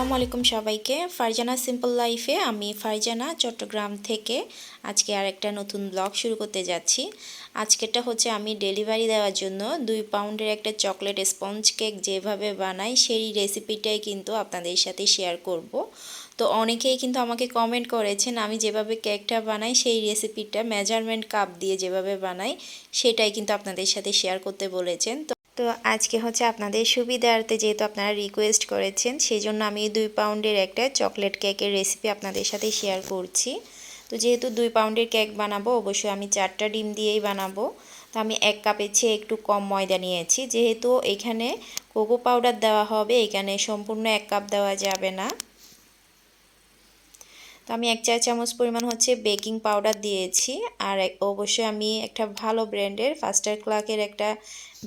আসসালামু আলাইকুম সবাইকে। ফারজানা সিম্পল লাইফে আমি ফারজানা চট্টগ্রাম থেকে আজকে আর একটা নতুন ব্লগ শুরু করতে যাচ্ছি। আজকেরটা হচ্ছে আমি ডেলিভারি দেওয়ার জন্য দুই পাউন্ডের একটা চকলেট স্পঞ্জ কেক যেভাবে বানাই, সেই রেসিপিটাই কিন্তু আপনাদের সাথে শেয়ার করব। তো অনেকেই কিন্তু আমাকে কমেন্ট করেছেন, আমি যেভাবে কেকটা বানাই, সেই রেসিপিটা মেজারমেন্ট কাপ দিয়ে যেভাবে বানাই, সেটাই কিন্তু আপনাদের সাথে শেয়ার করতে বলেছেন। তো তো আজকে হচ্ছে আপনাদের সুবিধার্থে যেহেতু আপনারা রিকোয়েস্ট করেছেন সেই জন্য আমি দুই পাউন্ডের একটা চকলেট কেকের রেসিপি আপনাদের সাথে শেয়ার করছি। তো যেহেতু দুই পাউন্ডের কেক বানাবো, অবশ্যই আমি চারটা ডিম দিয়েই বানাবো। তো আমি এক কাপের চেয়ে একটু কম ময়দা নিয়েছি। যেহেতু এখানে কোকো পাউডার দেওয়া হবে, এখানে সম্পূর্ণ এক কাপ দেওয়া যাবে না। তো আমি এক চা চামচ পরিমাণ হচ্ছে বেকিং পাউডার দিয়েছি। আর অবশ্যই আমি একটা ভালো ব্র্যান্ডের ফাস্টার ক্লাকের একটা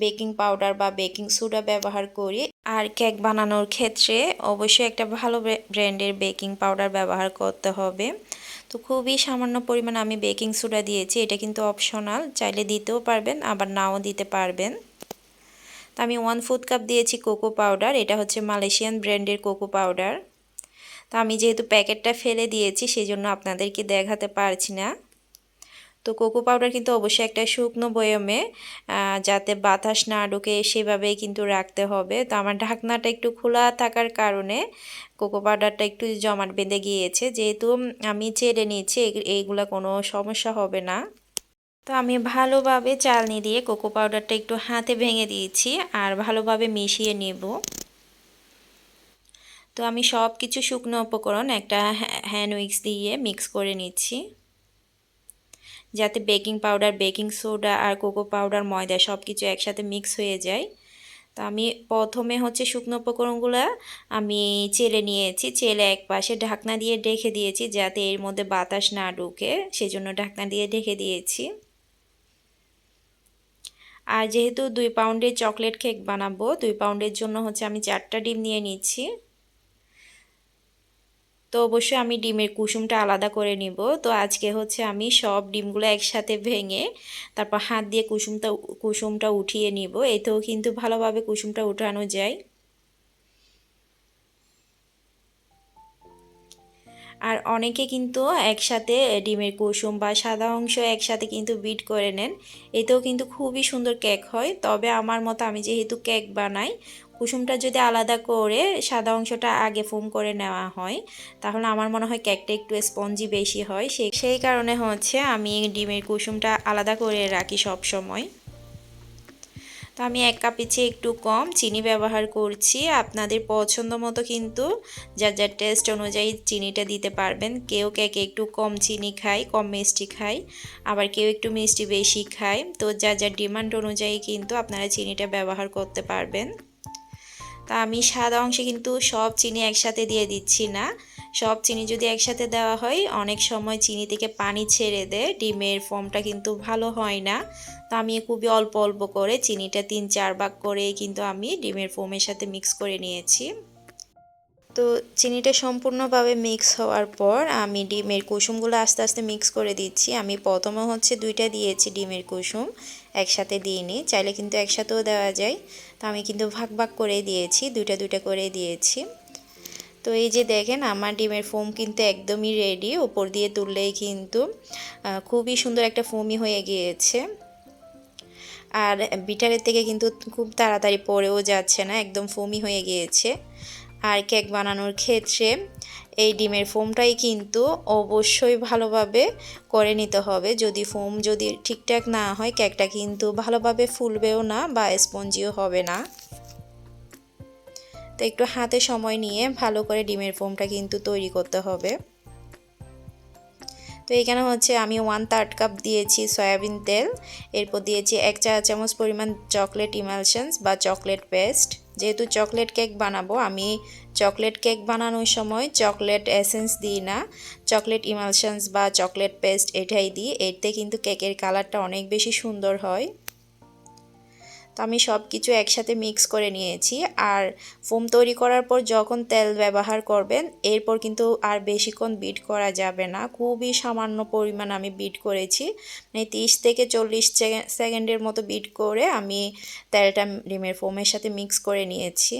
বেকিং পাউডার বা বেকিং সোডা ব্যবহার করি। আর কেক বানানোর ক্ষেত্রে অবশ্যই একটা ভালো ব্র্যান্ডের বেকিং পাউডার ব্যবহার করতে হবে। তো খুবই সামান্য পরিমাণ আমি বেকিং সোডা দিয়েছি, এটা কিন্তু অপশনাল, চাইলে দিতেও পারবেন, আবার নাও দিতে পারবেন। তো আমি ওয়ান ফুড কাপ দিয়েছি কোকো পাউডার, এটা হচ্ছে মালয়েশিয়ান ব্র্যান্ডের কোকো পাউডার। তো আমি যেহেতু প্যাকেটটা ফেলে দিয়েছি সেই জন্য আপনাদেরকে দেখাতে পারছি না। তো কোকো পাউডার কিন্তু অবশ্যই একটা শুকনো বয়মে যাতে বাতাস না ঢুকে, সেভাবেই কিন্তু রাখতে হবে। তো আমার ঢাকনাটা একটু খোলা থাকার কারণে কোকো পাউডারটা একটু জমাট বেঁধে গিয়েছে। যেহেতু আমি চেড়ে নিয়েছি এইগুলা কোনো সমস্যা হবে না। তো আমি ভালোভাবে চালনি দিয়ে কোকো পাউডারটা একটু হাতে ভেঙে দিয়েছি, আর ভালোভাবে মিশিয়ে নেব। তো আমি সব কিছু শুকনো উপকরণ একটা হ্যান্ড উইক্স দিয়ে মিক্স করে নিচ্ছি। যাতে বেকিং পাউডার বেকিং সোডা আর কোকো পাউডার ময়দা সব কিছু একসাথে মিক্স হয়ে যায়। তো আমি প্রথমে হচ্ছে শুকনো উপকরণগুলো আমি চেলে নিয়েছি, চেলে এক পাশে ঢাকনা দিয়ে ঢেকে দিয়েছি যাতে এর মধ্যে বাতাস না ঢুকে, সেজন্য ঢাকনা দিয়ে ঢেকে দিয়েছি। আর যেহেতু দুই পাউন্ডের চকলেট কেক বানাবো, দুই পাউন্ডের জন্য হচ্ছে আমি চারটা ডিম নিয়ে নিচ্ছি। তো অবশ্যই আমি ডিমের কুসুমটা আলাদা করে নিব। তো আজকে হচ্ছে আমি সব ডিমগুলো একসাথে ভেঙে তারপর হাত দিয়ে কুসুমটা কুসুমটা উঠিয়ে নিব। এতেও কিন্তু ভালোভাবে কুসুমটা উঠানো যায়। আর অনেকে কিন্তু একসাথে ডিমের কুসুম বা সাদা অংশ একসাথে কিন্তু বিট করে নেন। এতেও কিন্তু খুবই সুন্দর কেক হয়। তবে আমার মতো আমি যেহেতু কেক বানাই কুসুমটা যদি আলাদা করে সাদা অংশটা আগে ফোম করে নেওয়া হয়, তাহলে আমার মনে হয় কেকটা একটু স্পঞ্জি বেশি হয়। সেই সেই কারণে হচ্ছে আমি ডিমের কুসুমটা আলাদা করে রাখি সব সময়। তো আমি এক কাপের চেয়ে একটু কম চিনি ব্যবহার করছি। আপনাদের পছন্দ মতো কিন্তু যার যার টেস্ট অনুযায়ী চিনিটা দিতে পারবেন। কেউ কেকে একটু কম চিনি খায়, কম মিষ্টি খায়, আবার কেউ একটু মিষ্টি বেশি খায়। তো যার যার ডিমান্ড অনুযায়ী কিন্তু আপনারা চিনিটা ব্যবহার করতে পারবেন। তা আমি সাদা অংশে কিন্তু সব চিনি একসাথে দিয়ে দিচ্ছি না। সব চিনি যদি একসাথে দেওয়া হয়, অনেক সময় চিনি থেকে পানি ছেড়ে দেয়, ডিমের ফর্মটা কিন্তু ভালো হয় না। তো আমি খুবই অল্প অল্প করে চিনিটা তিন, চার ভাগ করে কিন্তু আমি ডিমের ফোমের সাথে মিক্স করে নিয়েছি। তো চিনিটা সম্পূর্ণভাবে মিক্স হওয়ার পর আমি ডিমের কুসুমগুলো আস্তে আস্তে মিক্স করে দিচ্ছি। আমি প্রথমে হচ্ছে দুইটা দিয়েছি ডিমের কুসুম, একসাথে দিইনি চাইলে কিন্তু একসাথেও দেওয়া যায়। তো আমি কিন্তু ভাগ ভাগ করে দিয়েছি, দুইটা দুইটা করে দিয়েছি। তো এই যে দেখেন, আমার ডিমের ফোম কিন্তু একদমই রেডি ওপর দিয়ে তুললেই কিন্তু খুবই সুন্দর একটা ফোমই হয়ে গিয়েছে। আর বিটারের থেকে কিন্তু খুব তাড়াতাড়ি পড়েও যাচ্ছে না, একদম ফোমি হয়ে গিয়েছে। আর কেক বানানোর ক্ষেত্রে এই ডিমের ফোমটাই কিন্তু অবশ্যই ভালোভাবে করে নিতে হবে। যদি ফোম যদি ঠিকঠাক না হয়, কেকটা কিন্তু ভালোভাবে ফুলবেও না বা স্পঞ্জিও হবে না। তো একটু হাতে সময় নিয়ে ভালো করে ডিমের ফোমটা কিন্তু তৈরি করতে হবে। তো এখানে হচ্ছে আমি ওয়ান থার্ড কাপ দিয়েছি সয়াবিন তেল। এরপর দিয়েছি এক চা চামচ পরিমাণ চকলেট ইমালশনস বা চকলেট পেস্ট যেহেতু চকলেট কেক বানাবো, আমি চকলেট কেক বানানোর সময় চকলেট এসেন্স দিই না। চকলেট ইমালশনস বা চকলেট পেস্ট এটাই দিই। এতে কিন্তু কেকের কালারটা অনেক বেশি সুন্দর হয়। তো আমি সব কিছু একসাথে মিক্স করে নিয়েছি। আর ফোম তৈরি করার পর যখন তেল ব্যবহার করবেন, এরপর কিন্তু আর বেশিক্ষণ বিট করা যাবে না। খুবই সামান্য পরিমাণ আমি বিট করেছি। মানে তিরিশ থেকে চল্লিশ সেকেন্ডের মতো বিট করে আমি তেলটা ডিমের ফোমের সাথে মিক্স করে নিয়েছি।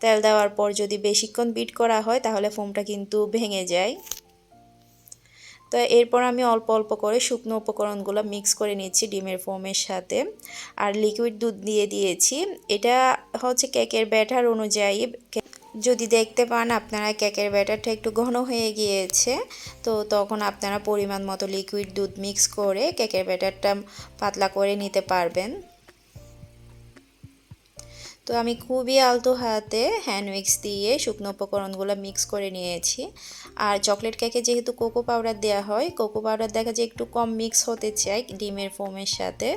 তেল দেওয়ার পর যদি বেশিক্ষণ বিট করা হয়, তাহলে ফোমটা কিন্তু ভেঙে যায়। তো এরপর আমি অল্প অল্প করে শুকনো উপকরণগুলো মিক্স করে নিচ্ছি ডিমের ফোমের সাথে। আর লিকুইড দুধ দিয়ে দিয়েছি। এটা হচ্ছে কেকের ব্যাটার অনুযায়ী যদি দেখতে পান আপনারা কেকের ব্যাটারটা একটু ঘন হয়ে গিয়েছে, তো তখন আপনারা পরিমাণ মতো লিকুইড দুধ মিক্স করে কেকের ব্যাটারটা পাতলা করে নিতে পারবেন। তো আমি খুবই আলতো হাতে হ্যান্ড মিক্স দিয়ে শুকনো উপকরণগুলো মিক্স করে নিয়েছি। আর চকলেট কেকে যেহেতু কোকো পাউডার দেওয়া হয় কোকো পাউডার দেখা যায় একটু কম মিক্স হতে চাই ডিমের ফোমের সাথে।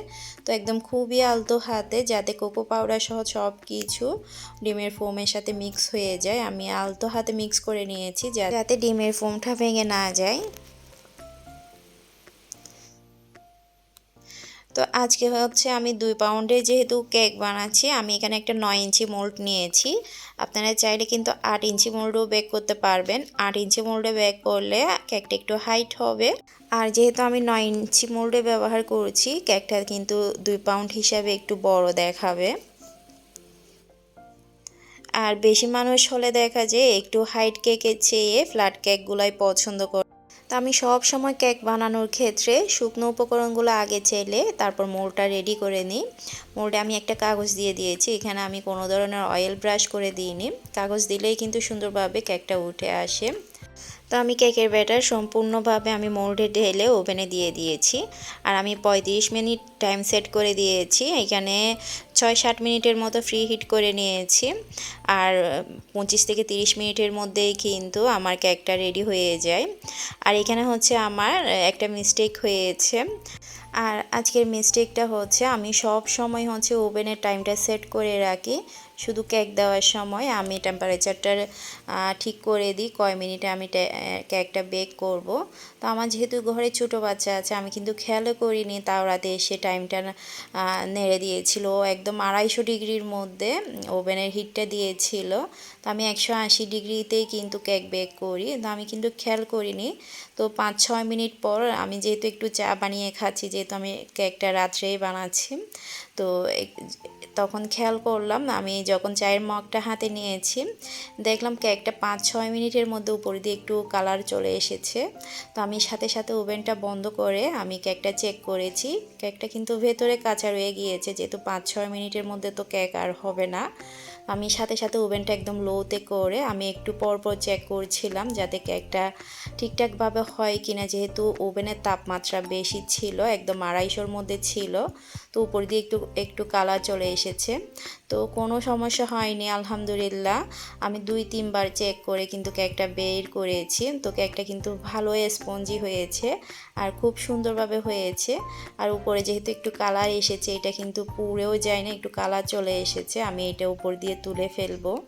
তো একদম খুবই আলতো হাতে যাতে কোকো পাউডার সহ সব কিছু ডিমের ফোমের সাথে মিক্স হয়ে যায়, আমি আলতো হাতে মিক্স করে নিয়েছি যাতে ডিমের ফোমটা ভেঙে না যায়। তো আজকে হচ্ছে আমি দুই পাউন্ডে যেহেতু কেক বানাচ্ছি, আমি এখানে একটা নয় ইঞ্চি মোল্ড নিয়েছি। আপনারা চাইলে কিন্তু আট ইঞ্চি মোল্ডও বেক করতে পারবেন। আট ইঞ্চি মোল্ডে বেক করলে কেকটা একটু হাইট হবে। আর যেহেতু আমি নয় ইঞ্চি মোল্ডে ব্যবহার করছি, কেকটা কিন্তু দুই পাউন্ড হিসাবে একটু বড় দেখাবে। আর বেশি মানুষ হলে দেখা যায় একটু হাইট কেকের চেয়ে ফ্ল্যাট কেকগুলাই পছন্দ করে। তো আমি সব সময় কেক বানানোর ক্ষেত্রে শুকনো উপকরণগুলো আগে চেলে তারপর মোলটা রেডি করে নিই। মোলটা আমি একটা কাগজ দিয়ে দিয়েছি, এখানে আমি কোনো ধরনের অয়েল ব্রাশ করে দিইনি। কাগজ দিলেই কিন্তু সুন্দরভাবে কেকটা উঠে আসে। তো আমি কেকের ব্যাটার সম্পূর্ণভাবে আমি মোল্ডে ঢেলে ওভেনে দিয়ে দিয়েছি। আর আমি পঁয়ত্রিশ মিনিট টাইম সেট করে দিয়েছি। এখানে ছয় ষাট মিনিটের মতো ফ্রি হিট করে নিয়েছি। আর পঁচিশ থেকে তিরিশ মিনিটের মধ্যেই কিন্তু আমার কেকটা রেডি হয়ে যায়। আর এখানে হচ্ছে আমার একটা মিস্টেক হয়েছে। আর আজকের মিস্টেকটা হচ্ছে আমি সব সময় হচ্ছে ওভেনের টাইমটা সেট করে রাখি। শুধু কেক দেওয়ার সময় আমি টেম্পারেচারটা ঠিক করে দিই, কয় মিনিটে আমি কেকটা বেক করব। তো আমার যেহেতু ঘরে ছোটো বাচ্চা আছে, আমি কিন্তু খেয়ালও করিনি তাও রাতে এসে টাইমটা নেড়ে দিয়েছিল। একদম আড়াইশো ডিগ্রির মধ্যে ওভেনের হিটটা দিয়েছিল। তো আমি একশো আশি ডিগ্রিতেই কিন্তু কেক বেক করি। তো আমি কিন্তু খেয়াল করিনি। তো পাঁচ ছয় মিনিট পর আমি যেহেতু একটু চা বানিয়ে খাচ্ছি, যেহেতু আমি কেকটা রাত্রেই বানাচ্ছি, তো তখন খেয়াল করলাম আমি যখন চায়ের মগটা হাতে নিয়েছি, দেখলাম কেকটা পাঁচ, ছয় মিনিটের মধ্যে উপরে দিয়ে একটু কালার চলে এসেছে। তো আমি সাথে সাথে ওভেনটা বন্ধ করে আমি কেকটা চেক করেছি। কেকটা কিন্তু ভেতরে কাঁচা রয়ে গিয়েছে, যেহেতু পাঁচ, ছয় মিনিটের মধ্যে তো কেক আর হবে না। আমি সাথে সাথে ওভেনটা একদম লোতে করে আমি একটু পর পর চেক করছিলাম যাতে কেকটা ঠিকঠাকভাবে হয় কিনা। যেহেতু ওভেনের তাপমাত্রা বেশি ছিল, একদম আড়াইশোর মধ্যে ছিল, তো উপর দিয়ে একটু একটু কালার চলে এসেছে। তো কোনো সমস্যা হয়নি, আলহামদুলিল্লাহ। আমি দুই, তিনবার চেক করে কিন্তু কেকটা বের করেছি। তো কেকটা কিন্তু ভালোই স্পঞ্জি হয়েছে আর খুব সুন্দরভাবে হয়েছে। আর উপরে যেহেতু একটু কালার এসেছে, এটা কিন্তু পুড়েও যায় না একটু কালার চলে এসেছে, আমি এটা উপর দিয়ে তুলে ফেলব।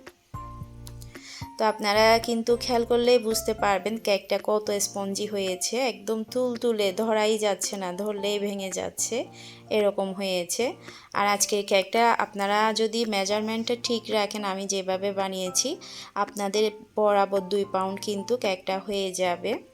তো আপনারা কিন্তু খেয়াল করলেই বুঝতে পারবেন কেকটা কত স্পঞ্জি হয়েছে। একদম তুল তুলে ধরাই যাচ্ছে না, ধরলেই ভেঙে যাচ্ছে। এরকম হয়েছে। আর আজকের কেকটা আপনারা যদি মেজারমেন্টটা ঠিক রাখেন, আমি যেভাবে বানিয়েছি, আপনাদের বরাবর দুই পাউন্ড কিন্তু কেকটা হয়ে যাবে।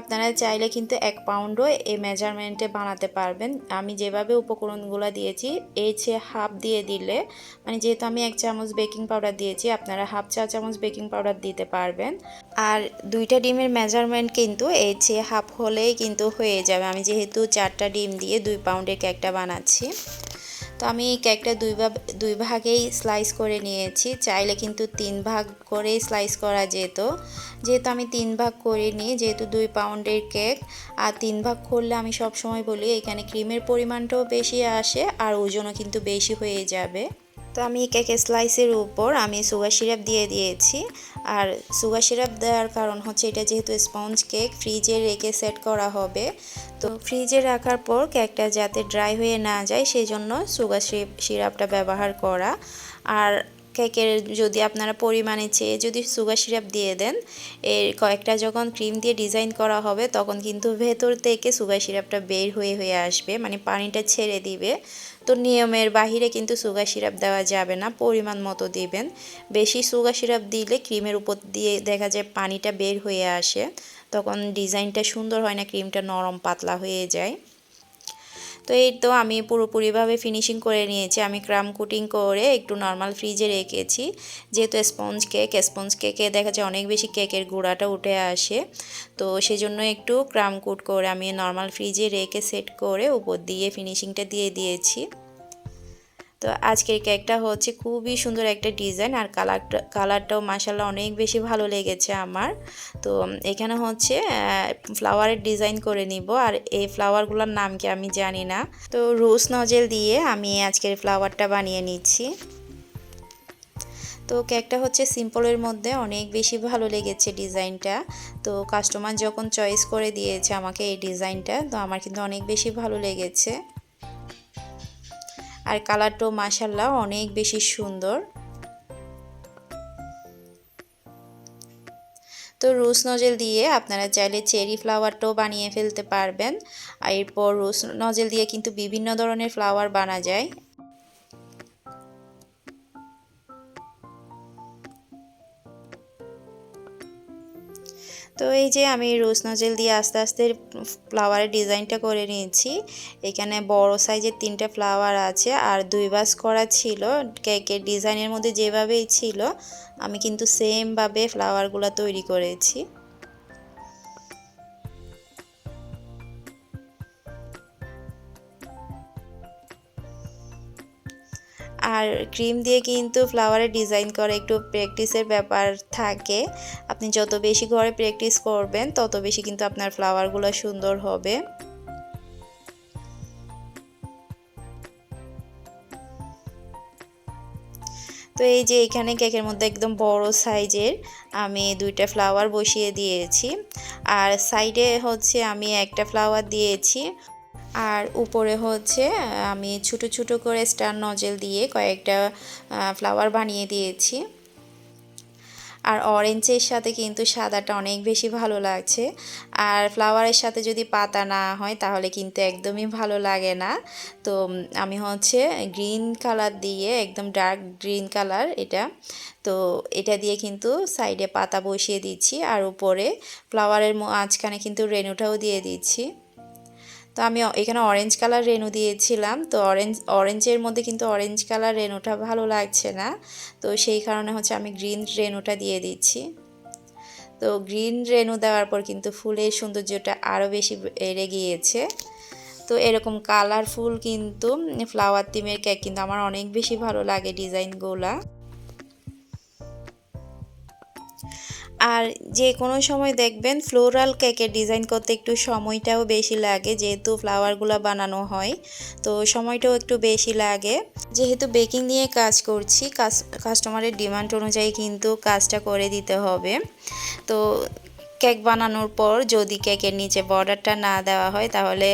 আপনারা চাইলে কিন্তু এক পাউন্ডও এই মেজারমেন্টে বানাতে পারবেন। আমি যেভাবে উপকরণগুলো দিয়েছি, এই চেয়ে হাফ দিয়ে দিলে মানে যেহেতু আমি এক চামচ বেকিং পাউডার দিয়েছি, আপনারা হাফ চা চামচ বেকিং পাউডার দিতে পারবেন। আর দুইটা ডিমের মেজারমেন্ট কিন্তু এই চেয়ে হাফ হলেই কিন্তু হয়ে যাবে। আমি যেহেতু চারটা ডিম দিয়ে দুই পাউন্ডের কেকটা বানাচ্ছি। তো আমি এই কেকটা দুই ভাগ, দুই ভাগেই স্লাইস করে নিয়েছি। চাইলে কিন্তু তিন ভাগ করেই স্লাইস করা যেত। যেহেতু আমি তিন ভাগ করে নিই যেহেতু দুই পাউন্ডের কেক, আর তিন ভাগ করলে আমি সবসময় বলি, এখানে ক্রিমের পরিমাণটাও বেশি আসে, আর ওজনও কিন্তু বেশি হয়ে যাবে। তো আমি কেকের স্লাইসের উপর আমি সুগার সিরাপ দিয়ে দিয়েছি। আর সুগার সিরাপ দেওয়ার কারণ হচ্ছে এটা যেহেতু স্পঞ্জ কেক ফ্রিজে রেখে সেট করা হবে। তো ফ্রিজে রাখার পর কেকটা যাতে ড্রাই হয়ে না যায় সেই জন্য সুগার সিরাপটা ব্যবহার করা। আর কেকের যদি আপনারা পরিমাণে চেয়ে যদি সুগার সিরাপ দিয়ে দেন, এর কয়েকটা যখন ক্রিম দিয়ে ডিজাইন করা হবে, তখন কিন্তু ভেতর থেকে সুগার সিরাপটা বের হয়ে হয়ে আসবে মানে পানিটা ছেড়ে দিবে। তো নিয়মের বাহিরে কিন্তু সুগার সিরাপ দেওয়া যাবে না, পরিমাণ মতো দিবেন। বেশি সুগার সিরাপ দিলে ক্রিমের উপর দিয়ে দেখা যায় পানিটা বের হয়ে আসে, তখন ডিজাইনটা সুন্দর হয় না ক্রিমটা নরম পাতলা হয়ে যায়। তো এই তো আমি পুরোপুরিভাবে ফিনিশিং করে নিয়েছি। আমি ক্রাম কুটিং করে একটু নর্মাল ফ্রিজে রেখেছি। যেহেতু স্পঞ্জ কেক স্পঞ্জ কেকে দেখা যায় অনেক বেশি কেকের গুঁড়াটা উঠে আসে। তো সেজন্য একটু ক্রাম কুট করে আমি নর্মাল ফ্রিজে রেখে সেট করে উপর দিয়ে ফিনিশিংটা দিয়ে দিয়েছি। তো আজকের কেকটা হচ্ছে খুবই সুন্দর একটা ডিজাইন আর কালারটা, কালারটাও মাসাল্লাহ অনেক বেশি ভালো লেগেছে আমার। তো এখানে হচ্ছে ফ্লাওয়ারের ডিজাইন করে নিব আর এই ফ্লাওয়ারগুলোর নাম কি আমি জানি না। তো রোজ নজেল দিয়ে আমি আজকের ফ্লাওয়ারটা বানিয়ে নিচ্ছি। তো কেকটা হচ্ছে সিম্পলের মধ্যে অনেক বেশি ভালো লেগেছে ডিজাইনটা। তো কাস্টমার যখন চয়েস করে দিয়েছে আমাকে এই ডিজাইনটা, তো আমার কিন্তু অনেক বেশি ভালো লেগেছে। আর কালারটাও মাসাল্লাহ অনেক বেশি সুন্দর। তো রোজ নজেল দিয়ে আপনারা চাইলে চেরি ফ্লাওয়ারটাও বানিয়ে ফেলতে পারবেন। আর এরপর রোজ নজেল দিয়ে কিন্তু বিভিন্ন ধরনের ফ্লাওয়ার বানা যায়। এই যে আমি রোজ নজেল দিয়ে আস্তে আস্তে ফ্লাওয়ারের ডিজাইনটা করে নিয়েছি। এখানে বড় সাইজের তিনটা ফ্লাওয়ার আছে আর দুই বাস করা ছিল। কেকের ডিজাইনের মধ্যে যেভাবেই ছিল, আমি কিন্তু সেমভাবে ফ্লাওয়ারগুলো তৈরি করেছি। আর ক্রিম দিয়ে কিন্তু ফ্লাওয়ারের ডিজাইন করে একটু প্র্যাকটিসের ব্যাপার থাকে। আপনি যত বেশি ঘরে প্র্যাকটিস করবেন, তত বেশি কিন্তু আপনার ফ্লাওয়ারগুলো সুন্দর হবে। তো এই যে এখানে কেকের মধ্যে একদম বড় সাইজের আমি দুইটা ফ্লাওয়ার বসিয়ে দিয়েছি। আর সাইডে হচ্ছে আমি একটা ফ্লাওয়ার দিয়েছি। আর উপরে হচ্ছে, আমি ছোট ছোট করে স্টার নজেল দিয়ে কয়েকটা ফ্লাওয়ার বানিয়ে দিয়েছি। আর অরেঞ্জের সাথে কিন্তু সাদাটা অনেক বেশি ভালো লাগছে। আর ফ্লাওয়ারের সাথে যদি পাতা না হয়, তাহলে কিন্তু একদমই ভালো লাগে না। তো আমি হচ্ছে গ্রিন কালার দিয়ে, একদম ডার্ক গ্রিন কালার এটা। তো, এটা দিয়ে কিন্তু সাইডে পাতা বসিয়ে দিচ্ছি। আর উপরে ফ্লাওয়ারের মাঝখানে কিন্তু রেনুটাও দিয়ে দিচ্ছি। তো আমি এখানে অরেঞ্জ কালার রেনু দিয়েছিলাম। তো অরেঞ্জ অরেঞ্জের মধ্যে কিন্তু অরেঞ্জ কালার রেনুটা ভালো লাগছে না। তো সেই কারণে হচ্ছে আমি গ্রিন রেনুটা দিয়ে দিচ্ছি। তো গ্রিন রেনু দেওয়ার পর কিন্তু ফুলের সৌন্দর্যটা আরও বেশি বেড়ে গিয়েছে। তো এরকম কালারফুল কিন্তু ফ্লাওয়ার থিমের কেক কিন্তু আমার অনেক বেশি ভালো লাগে ডিজাইনগুলা আর যে কোনো সময় দেখবেন ফ্লোরাল কেকের ডিজাইন করতে একটু সময়টাও বেশি লাগে, যেহেতু ফ্লাওয়ারগুলো বানানো হয়, তো সময়টাও একটু বেশি লাগে। যেহেতু বেকিং নিয়ে কাজ করছি কাস্টমারের ডিমান্ড অনুযায়ী কিন্তু কাজটা করে দিতে হবে। তো কেক বানানোর পর যদি কেকের নিচে বর্ডারটা না দেওয়া হয়, তাহলে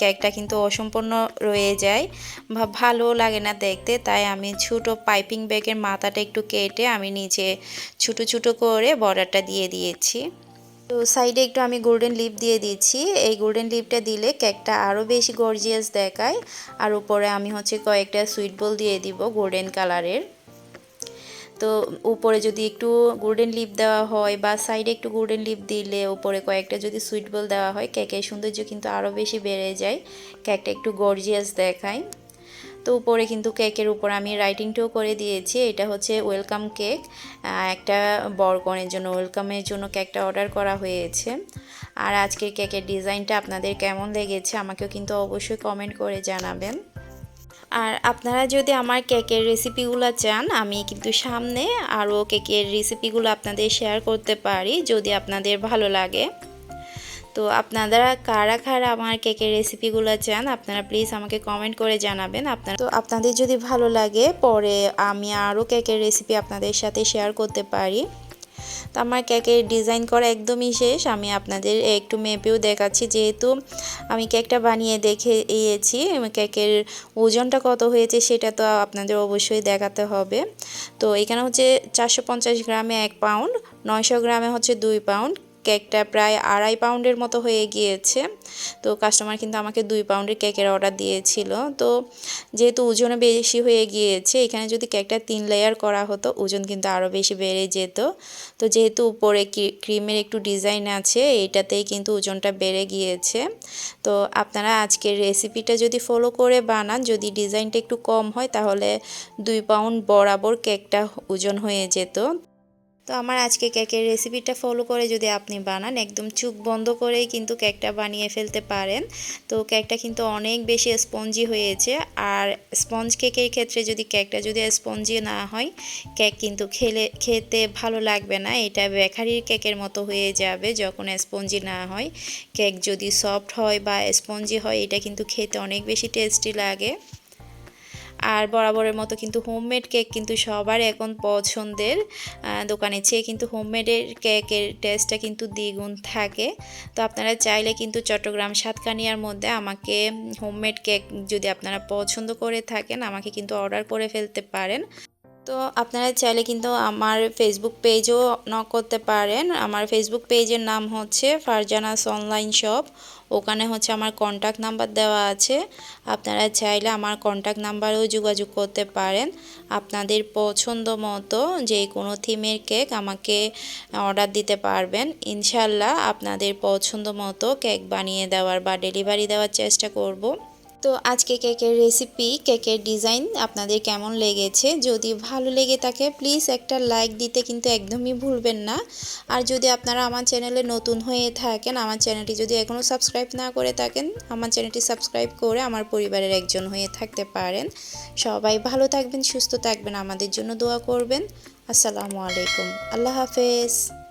কেকটা কিন্তু অসম্পূর্ণ রয়ে যায় বা ভালো লাগে না দেখতে। তাই আমি ছোটো পাইপিং ব্যাগের মাথাটা একটু কেটে আমি নিচে ছোটো ছোটো করে বর্ডারটা দিয়ে দিয়েছি। তো সাইডে একটু আমি গোল্ডেন লিপ দিয়ে দিচ্ছি। এই গোল্ডেন লিপটা দিলে কেকটা আরও বেশি গর্জিয়াস দেখায়। আর উপরে আমি হচ্ছে কয়েকটা সুইট বল দিয়ে দিব গোল্ডেন কালারের তো উপরে যদি একটু গোল্ডেন লিপ দেওয়া হয় বা সাইডে একটু গোল্ডেন লিপ দিলে উপরে কয়েকটা যদি সুইট বল দেওয়া হয় কেকের সৌন্দর্য কিন্তু আরও বেশি বেড়ে যায়। কেকটা একটু গর্জিয়াস দেখায়। তো উপরে কিন্তু কেকের উপর আমি রাইটিংটাও করে দিয়েছি। এটা হচ্ছে ওয়েলকাম কেক একটা বরকনের জন্য ওয়েলকামের জন্য কেকটা অর্ডার করা হয়েছে। আর আজকের কেকের ডিজাইনটা আপনাদের কেমন লেগেছে, আমাকেও কিন্তু অবশ্যই কমেন্ট করে জানাবেন। আর আপনারা যদি আমার কেকের রেসিপিগুলো চান, আমি কিন্তু সামনে আরও কেকের রেসিপিগুলো আপনাদের শেয়ার করতে পারি, যদি আপনাদের ভালো লাগে। তো আপনারা কারা কারা আমার কেকের রেসিপিগুলো চান, আপনারা প্লিজ আমাকে কমেন্ট করে জানাবেন। আপনারা তো আপনাদের যদি ভালো লাগে, পরে আমি আরও কেকের রেসিপি আপনাদের সাথে শেয়ার করতে পারি। তো আমার কেকের ডিজাইন করা একদমই শেষ। আমি আপনাদের একটু মেপেও দেখাচ্ছি, যেহেতু আমি কেকটা বানিয়ে দেখে ইয়েছি কেকের ওজনটা কত হয়েছে সেটা তো আপনাদের অবশ্যই দেখাতে হবে। তো এখানে হচ্ছে চারশো পঞ্চাশ গ্রামে এক পাউন্ড, নয়শো গ্রামে হচ্ছে দুই পাউন্ড কেকটা প্রায় আড়াই পাউন্ডের মতো হয়ে গিয়েছে। তো কাস্টমার কিন্তু আমাকে দুই পাউন্ডের কেকের অর্ডার দিয়েছিল। তো যেহেতু ওজনে বেশি হয়ে গিয়েছে, এখানে যদি কেকটা তিন লেয়ার করা হতো, ওজন কিন্তু আরও বেশি বেড়ে যেত। তো যেহেতু উপরে ক্রিমের একটু ডিজাইন আছে এইটাতেই কিন্তু ওজনটা বেড়ে গিয়েছে। তো আপনারা আজকের রেসিপিটা যদি ফলো করে বানান, যদি ডিজাইনটা একটু কম হয়, তাহলে দুই পাউন্ড বরাবর কেকটা ওজন হয়ে যেত। তো আমার আজকে কেকের রেসিপিটা ফলো করে যদি আপনি বানান, একদম চুপ বন্ধ করেই কিন্তু কেকটা বানিয়ে ফেলতে পারেন। তো কেকটা কিন্তু অনেক বেশি স্পঞ্জি হয়েছে। আর স্পঞ্জ কেকের ক্ষেত্রে যদি কেকটা যদি স্পঞ্জি না হয়, কেক কিন্তু খেলে, খেতে ভালো লাগবে না। এটা বেকারির কেকের মতো হয়ে যাবে যখন স্পঞ্জি না হয়। কেক যদি সফট হয় বা স্পঞ্জি হয়, এটা কিন্তু খেতে অনেক বেশি টেস্টি লাগে। আর বরাবরের মতো কিন্তু হোমমেড কেক কিন্তু সবার এখন পছন্দের দোকানে চেয়ে কিন্তু হোমমেডের কেকের টেস্টটা কিন্তু দ্বিগুণ থাকে। তো আপনারা চাইলে কিন্তু চট্টগ্রাম সাতকানিয়ার মধ্যে আমাকে হোমমেড কেক যদি আপনারা পছন্দ করে থাকেন, আমাকে কিন্তু অর্ডার করে ফেলতে পারেন। তো আপনারা চাইলে কিন্তু আমার ফেসবুক পেজও নক করতে পারেন। আমার ফেসবুক পেজের নাম হচ্ছে ফারজানাস অনলাইন শপ ওখানে হচ্ছে আমার কন্ট্যাক্ট নাম্বার দেওয়া আছে। আপনারা চাইলে আমার কন্ট্যাক্ট নাম্বারেও যোগাযোগ করতে পারেন। আপনাদের পছন্দ মতো যে কোনো থিমের কেক আমাকে অর্ডার দিতে পারবেন। ইনশাল্লাহ আপনাদের পছন্দ মতো কেক বানিয়ে দেওয়ার বা ডেলিভারি দেওয়ার চেষ্টা করব। তো আজকে কেকের রেসিপি কেকের ডিজাইন আপনাদের কেমন লেগেছে? যদি ভালো লেগে থাকে প্লিজ একটা লাইক দিতে কিন্তু একদমই ভুলবেন না। আর যদি আপনারা আমার চ্যানেলে নতুন হয়ে থাকেন, আমার চ্যানেলটি যদি এখনও সাবস্ক্রাইব না করে থাকেন, আমার চ্যানেলটি সাবস্ক্রাইব করে আমার পরিবারের একজন হয়ে থাকতে পারেন। সবাই ভালো থাকবেন, সুস্থ থাকবেন, আমাদের জন্য দোয়া করবেন। আসসালামু আলাইকুম। আল্লাহ হাফেজ।